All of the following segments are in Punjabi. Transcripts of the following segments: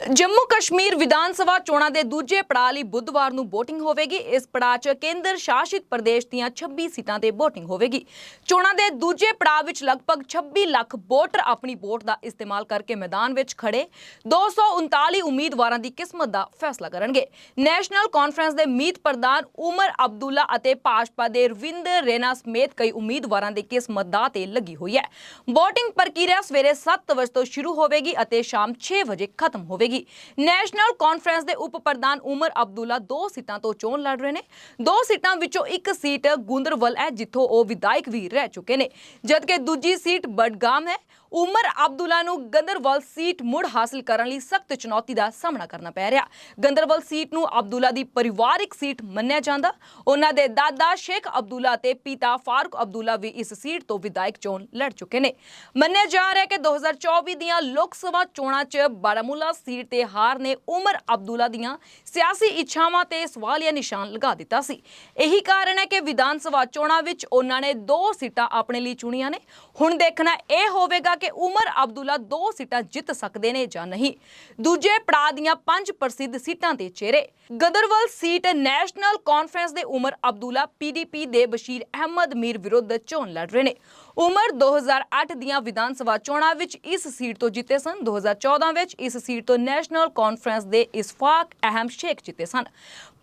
ਜੰਮੂ ਕਸ਼ਮੀਰ ਵਿਧਾਨ ਸਭਾ ਚੋਣਾਂ ਦੇ ਦੂਜੇ ਪੜਾਅ ਲਈ ਬੁੱਧਵਾਰ ਨੂੰ VOTING ਹੋਵੇਗੀ। ਇਸ ਪੜਾਅ 'ਚ ਕੇਂਦਰ ਸ਼ਾਸਿਤ ਪ੍ਰਦੇਸ਼ ਦੀਆਂ 26 ਸੀਟਾਂ ਤੇ VOTING ਹੋਵੇਗੀ। ਚੋਣਾਂ ਦੇ ਦੂਜੇ ਪੜਾਅ ਵਿੱਚ ਲਗਭਗ 26 ਲੱਖ ਵੋਟਰ ਆਪਣੀ ਵੋਟ ਦਾ ਇਸਤੇਮਾਲ ਕਰਕੇ ਮੈਦਾਨ ਵਿੱਚ ਖੜੇ। 239 ਉਮੀਦਵਾਰਾਂ ਦੀ ਕਿਸਮਤ ਦਾ ਫੈਸਲਾ ਕਰਨਗੇ। ਨੈਸ਼ਨਲ ਕਾਨਫਰੰਸ ਦੇ ਮੀਤ ਪ੍ਰਧਾਨ ਉਮਰ ਅਬਦੁੱਲਾ ਅਤੇ ਭਾਜਪਾ ਦੇ ਰਵਿੰਦਰ ਰੇਨਾ ਸਮੇਤ ਕਈ ਉਮੀਦਵਾਰਾਂ ਦੀ ਕਿਸਮਤ ਦਾ ਤੇ ਲੱਗੀ ਹੋਈ ਹੈ। VOTING ਪ੍ਰਕਿਰਿਆ ਸਵੇਰੇ 7 ਵਜੇ ਤੋਂ ਸ਼ੁਰੂ ਹੋਵੇਗੀ ਅਤੇ ਸ਼ਾਮ 6 ਵਜੇ ਖਤਮ ਹੋਵੇਗੀ। ਨੈਸ਼ਨਲ ਕਾਨਫਰੰਸ ਦੇ ਉਪ ਪ੍ਰਧਾਨ ਉਮਰ ਅਬਦੁੱਲਾ ਦੋ ਸੀਟਾਂ ਤੋਂ ਚੋਣ ਲੜ ਰਹੇ ਨੇ। ਦੋ ਸੀਟਾਂ ਵਿੱਚੋਂ ਇੱਕ ਸੀਟ ਗੁੰਦਰਵਲ ਹੈ, ਜਿੱਥੋਂ ਉਹ ਵਿਧਾਇਕ ਵੀ ਰਹਿ ਚੁੱਕੇ ਨੇ। ਜਦਕਿ ਦੂਜੀ ਸੀਟ ਬਡਗਾਮ ਹੈ, ਉਮਰ ਅਬਦੁੱਲਾ ਨੂੰ ਗੰਦਰਬਲ ਸੀਟ ਮੁੜ ਹਾਸਲ ਕਰਨ ਲਈ ਸਖਤ ਚੁਣੌਤੀ ਦਾ ਸਾਹਮਣਾ ਕਰਨਾ ਪੈ ਰਿਹਾ। ਗੰਦਰਬਲ ਸੀਟ ਨੂੰ ਅਬਦੁੱਲਾ ਦੀ ਪਰਿਵਾਰਿਕ ਸੀਟ ਮੰਨਿਆ ਜਾਂਦਾ। ਉਹਨਾਂ ਦੇ ਦਾਦਾ ਸ਼ੇਖ ਅਬਦੁੱਲਾ ਤੇ ਪਿਤਾ ਫਾਰੂਕ ਅਬਦੁੱਲਾ ਵੀ ਇਸ ਸੀਟ ਤੋਂ ਵਿਧਾਇਕ ਚੋਣ ਲੜ ਚੁੱਕੇ ਨੇ। ਮੰਨਿਆ ਜਾ ਰਿਹਾ ਹੈ ਕਿ 2024 ਦੀਆਂ ਲੋਕ ਸਭਾ ਚੋਣਾਂ 'ਚ ਬਾਰਾਮੂਲਾ ਸੀਟ ਤੇ ਹਾਰ ਨੇ ਉਮਰ ਅਬਦੁੱਲਾ ਦੀਆਂ ਸਿਆਸੀ ਇੱਛਾਵਾਂ ਤੇ ਸਵਾਲੀਆ ਨਿਸ਼ਾਨ ਲਗਾ ਦਿੱਤਾ ਸੀ। ਇਹੀ ਕਾਰਨ ਹੈ ਕਿ ਵਿਧਾਨ ਸਭਾ ਚੋਣਾਂ ਵਿੱਚ ਉਹਨਾਂ ਨੇ ਦੋ ਸੀਟਾਂ ਆਪਣੇ ਲਈ ਚੁਣੀਆਂ ਨੇ। ਹੁਣ ਦੇਖਣਾ ਇਹ ਹੋਵੇਗਾ ਕਿ ਉਮਰ ਅਬਦੁੱਲਾ ਦੋ ਸੀਟਾਂ ਜਿੱਤ ਸਕਦੇ ਨੇ ਜਾਂ ਨਹੀਂ। ਦੂਜੇ ਪੜਾਅ ਦੀਆਂ ਪੰਜ ਪ੍ਰਸਿੱਧ ਸੀਟਾਂ ਦੇ ਚਿਹਰੇ। ਗਦਰਵਲ ਸੀਟ ਨੈਸ਼ਨਲ ਕਾਨਫਰੰਸ ਦੇ ਉਮਰ ਅਬਦੁੱਲਾ ਪੀਡੀਪੀ ਦੇ ਬਸ਼ੀਰ ਅਹਿਮਦ ਮੀਰ ਵਿਰੁੱਧ ਚੋਣ ਲੜ ਰਹੇ ਨੇ। ਉਮਰ 2008 ਦੀਆਂ ਵਿਧਾਨ ਸਭਾ ਚੋਣਾਂ ਵਿੱਚ ਇਸ ਸੀਟ ਤੋਂ ਜਿੱਤੇ ਸਨ। 2014 ਵਿੱਚ ਇਸ ਸੀਟ ਤੋਂ ਨੈਸ਼ਨਲ ਕਾਨਫਰੰਸ ਦੇ ਇਸਫਾਕ ਅਹਿਮ ਸ਼ੇਖ ਜਿੱਤੇ ਸਨ।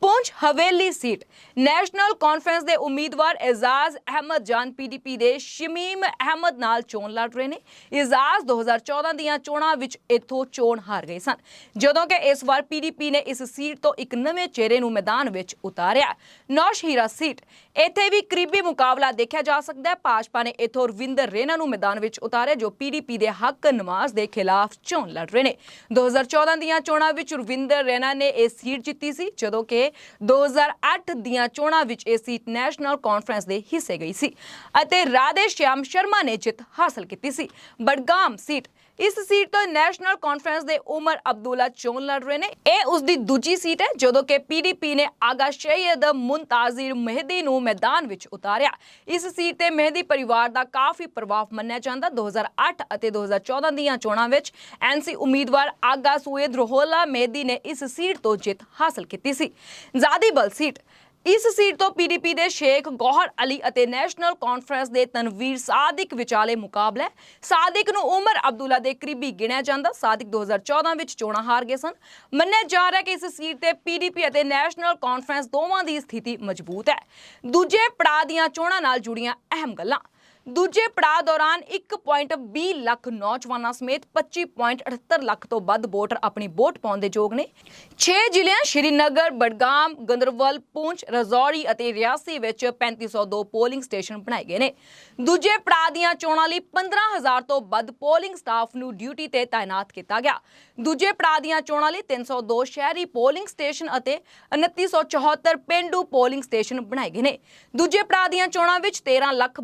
ਪੁੰਛ ਹਵੇਲੀ ਸੀਟ, ਨੈਸ਼ਨਲ ਕਾਨਫਰੰਸ ਦੇ ਉਮੀਦਵਾਰ ਇਜ਼ਾਜ਼ ਅਹਿਮਦ ਜਾਨ ਪੀਡੀਪੀ ਦੇ ਸ਼ਮੀਮ ਅਹਿਮਦ ਨਾਲ ਚੋਣ ਲੜ ਰਹੇ ਨੇ। ਇਜ਼ਾਜ਼ 2014 ਦੀਆਂ ਚੋਣਾਂ ਵਿੱਚ ਇੱਥੋਂ ਚੋਣ ਹਾਰ ਗਏ ਸਨ। ਜਦੋਂ ਕਿ ਇਸ ਵਾਰ ਪੀਡੀਪੀ ਨੇ ਇਸ ਸੀਟ ਤੋਂ ਇੱਕ ਨਵੇਂ ਚਿਹਰੇ ਨੂੰ ਮੈਦਾਨ ਵਿੱਚ ਉਤਾਰਿਆ। ਨੌਸ਼ਹੀਰਾ ਸੀਟ, ਇੱਥੇ ਵੀ ਕਰੀਬੀ ਮੁਕਾਬਲਾ ਦੇਖਿਆ ਜਾ ਸਕਦਾ ਹੈ। ਭਾਜਪਾ ਨੇ ਇੱਥੋਂ ਰਵਿੰਦਰ ਰੇਨਾ ਨੂੰ ਮੈਦਾਨ ਵਿੱਚ ਉਤਾਰਿਆ, ਜੋ ਪੀਡੀਪੀ ਦੇ ਹੱਕ ਨਮਾਜ਼ ਦੇ ਖਿਲਾਫ ਚੋਣ ਲੜ ਰਹੇ ਨੇ। 2014 ਦੀਆਂ ਚੋਣਾਂ ਵਿੱਚ ਰਵਿੰਦਰ ਰੈਨਾ ਨੇ ਇਹ ਸੀਟ ਜਿੱਤੀ ਸੀ, ਜਦੋਂ ਕਿ 2008 ਦੀਆਂ ਚੋਣਾਂ ਵਿੱਚ ਇਹ ਸੀਟ ਨੈਸ਼ਨਲ ਕਾਨਫਰੰਸ ਦੇ ਹਿੱਸੇ ਗਈ ਸੀ ਅਤੇ ਰਾਧੇ ਸ਼ਿਆਮ ਸ਼ਰਮਾ ਨੇ ਜਿੱਤ ਹਾਸਲ ਕੀਤੀ ਸੀ। ਬੜਗਾਮ ਸੀਟ, ਇਸ ਸੀਟ ਤੋਂ ਨੈਸ਼ਨਲ ਕਾਨਫਰੰਸ ਦੇ ਉਮਰ ਅਬਦੁੱਲਾ ਚੋਣ ਲੜ ਰਹੇ ਨੇ। ਇਹ ਉਸ ਦੀ ਦੂਜੀ ਸੀਟ ਹੈ, ਜਦੋਂ ਕਿ ਪੀਡੀਪੀ ਨੇ ਆਗਾ ਸ਼ੈਦ ਮੁੰਤਾਜ਼ਿਰ ਮਹਿਦੀ ਨੂੰ ਮੈਦਾਨ ਵਿੱਚ ਉਤਾਰਿਆ। ਇਸ ਸੀਟ ਤੇ ਮਹਿਦੀ ਪਰਿਵਾਰ ਦਾ ਕਾਫੀ ਪ੍ਰਭਾਵ ਮੰਨਿਆ ਜਾਂਦਾ। 2008 ਅਤੇ 2014 ਦੀਆਂ ਚੋਣਾਂ ਵਿੱਚ ਐਨਸੀ ਉਮੀਦਵਾਰ ਆਗਾ ਸੁਏਦ ਰੋਹਲਾ ਮਹਿਦੀ ਨੇ ਇਸ ਸੀਟ ਤੋਂ ਜਿੱਤ ਹਾਸਲ ਕੀਤੀ ਸੀ। ਜ਼ਾਦੀਬਲ ਸੀਟ। ਇਸ ਸੀਟ ਤੋਂ ਪੀਡੀਪੀ ਦੇ ਸ਼ੇਖ ਗੌਹਰ ਅਲੀ ਅਤੇ ਨੈਸ਼ਨਲ ਕਾਨਫਰੰਸ ਦੇ ਤਨਵੀਰ ਸਾਦਿਕ ਵਿਚਾਲੇ ਮੁਕਾਬਲਾ ਸਾਦਿਕ ਨੂੰ ਉਮਰ ਅਬਦੁੱਲਾ ਦੇ ਕਰੀਬੀ ਗਿਣਿਆ ਜਾਂਦਾ। ਸਾਦਿਕ 2014 ਵਿੱਚ ਚੋਣਾਂ ਹਾਰ ਗਏ ਸਨ। ਮੰਨਿਆ ਜਾ ਰਿਹਾ ਕਿ ਇਸ ਸੀਟ ਤੇ ਪੀਡੀਪੀ ਅਤੇ ਨੈਸ਼ਨਲ ਕਾਨਫਰੰਸ ਦੋਵਾਂ ਦੀ ਸਥਿਤੀ ਮਜ਼ਬੂਤ ਹੈ। ਦੂਜੇ ਪੜਾਅ ਦੀਆਂ ਚੋਣਾਂ ਨਾਲ ਜੁੜੀਆਂ ਅਹਿਮ ਗੱਲਾਂ। ਦੂਜੇ ਪੜਾਅ ਦੌਰਾਨ 1.20 ਲੱਖ ਨੌਜਵਾਨਾਂ ਸਮੇਤ 25.78 ਲੱਖ ਤੋਂ ਵੱਧ ਵੋਟਰ ਆਪਣੀ ਵੋਟ ਪਾਉਣ ਦੇ ਯੋਗ ਨੇ। 6 ਜ਼ਿਲ੍ਹਿਆਂ ਸ਼੍ਰੀਨਗਰ, ਬੜਗਾਮ ਗੰਦਰਬਲ, ਪੁੰਛ, ਰਜ਼ੌਰੀ ਅਤੇ ਰਿਆਸੀ ਵਿੱਚ 3502 ਪੋਲਿੰਗ ਸਟੇਸ਼ਨ ਬਣਾਏ ਗਏ ਨੇ। ਦੂਜੇ ਪੜਾਅ ਦੀਆਂ ਚੋਣਾਂ ਲਈ 15000 ਤੋਂ ਵੱਧ ਪੋਲਿੰਗ ਸਟਾਫ ਨੂੰ ਡਿਊਟੀ ਤੇ ਤਾਇਨਾਤ ਕੀਤਾ ਗਿਆ। ਦੂਜੇ ਪੜਾਅ ਦੀਆਂ ਚੋਣਾਂ ਲਈ 302 ਸ਼ਹਿਰੀ ਪੋਲਿੰਗ ਸਟੇਸ਼ਨ ਅਤੇ 2974 ਪਿੰਡੂ ਪੋਲਿੰਗ ਸਟੇਸ਼ਨ ਬਣਾਏ ਗਏ ਨੇ। ਦੂਜੇ ਪੜਾਅ ਦੀਆਂ ਚੋਣਾਂ ਵਿੱਚ 13 ਲੱਖ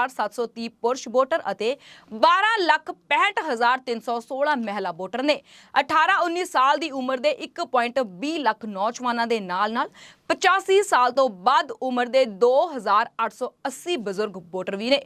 12730 ਪੁਰਸ਼ ਵੋਟਰ ਅਤੇ 12 ਲੱਖ 65316 ਮਹਿਲਾ ਵੋਟਰ ਨੇ। 18 19 ਸਾਲ ਦੀ ਉਮਰ ਦੇ 1.20 ਲੱਖ ਨੌਜਵਾਨਾਂ ਦੇ ਨਾਲ-ਨਾਲ 85 ਸਾਲ ਤੋਂ ਵੱਧ ਉਮਰ ਦੇ 2880 ਬਜ਼ੁਰਗ ਵੋਟਰ ਵੀ ਨੇ।